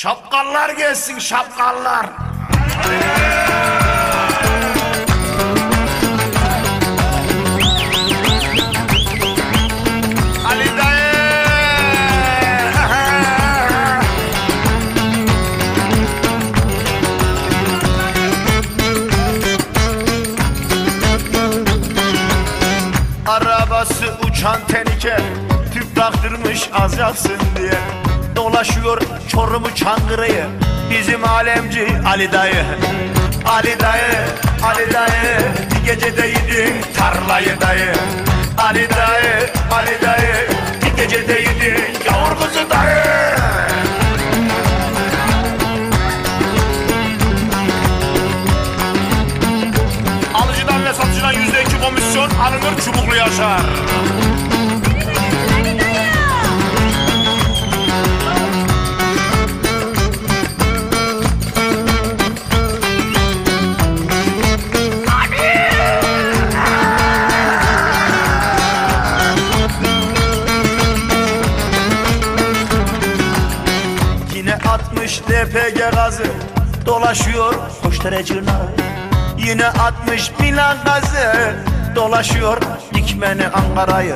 Şapkallar gelsin şapkallar. Ali dayı. Arabası uçan tenike Tüp taktırmış az diye Dolaşıyor Çorum'u Çankırı'yı Bizim alemci Ali dayı. Ali dayı, Ali dayı. Bir gecede yedin tarlayı dayı. Ali dayı, Ali dayı. Bir gecede yedin kızı dayı. Alıcıdan ve satıcıdan yüzde iki komisyon alınır çubuklu yaşar. Yine atmış LPG gazı. Dolaşıyor koşturucuna Yine atmış Milan gazı. Dolaşıyor dikmeni Ankara'yı